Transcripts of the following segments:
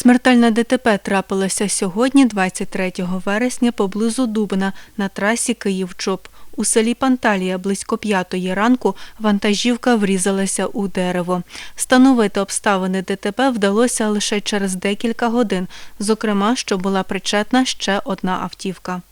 Смертельне ДТП трапилося сьогодні, 23 вересня, поблизу Дубна на трасі Київ-Чоп. У селі Панталія близько п'ятої ранку вантажівка врізалася у дерево. Встановити обставини ДТП вдалося лише через декілька годин, зокрема, що була причетна ще одна автівка.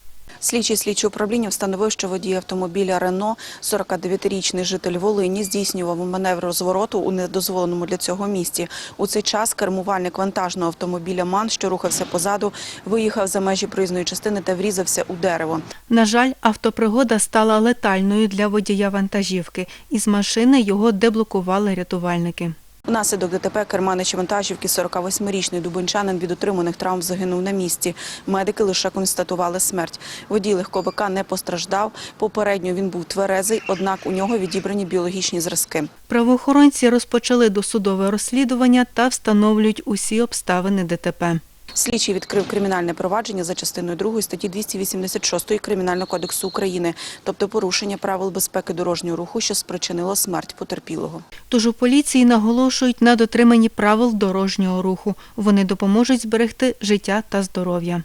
Слідчий слідчого управління встановив, що водій автомобіля Рено, 49-річний житель Волині, здійснював маневр розвороту у недозволеному для цього місці. У цей час кермувальник вантажного автомобіля МАН, що рухався позаду, виїхав за межі проїзної частини та врізався у дерево. На жаль, автопригода стала летальною для водія вантажівки. Із машини його деблокували рятувальники. Внаслідок ДТП керманичі вантажівки 48-річний дубинчанин від отриманих травм загинув на місці. Медики лише констатували смерть. Водій легковика не постраждав. Попередньо він був тверезий, однак у нього відібрані біологічні зразки. Правоохоронці розпочали досудове розслідування та встановлюють усі обставини ДТП. Слідчий відкрив кримінальне провадження за частиною 2 статті 286 Кримінального кодексу України, тобто порушення правил безпеки дорожнього руху, що спричинило смерть потерпілого. Тож у поліції наголошують на дотриманні правил дорожнього руху. Вони допоможуть зберегти життя та здоров'я.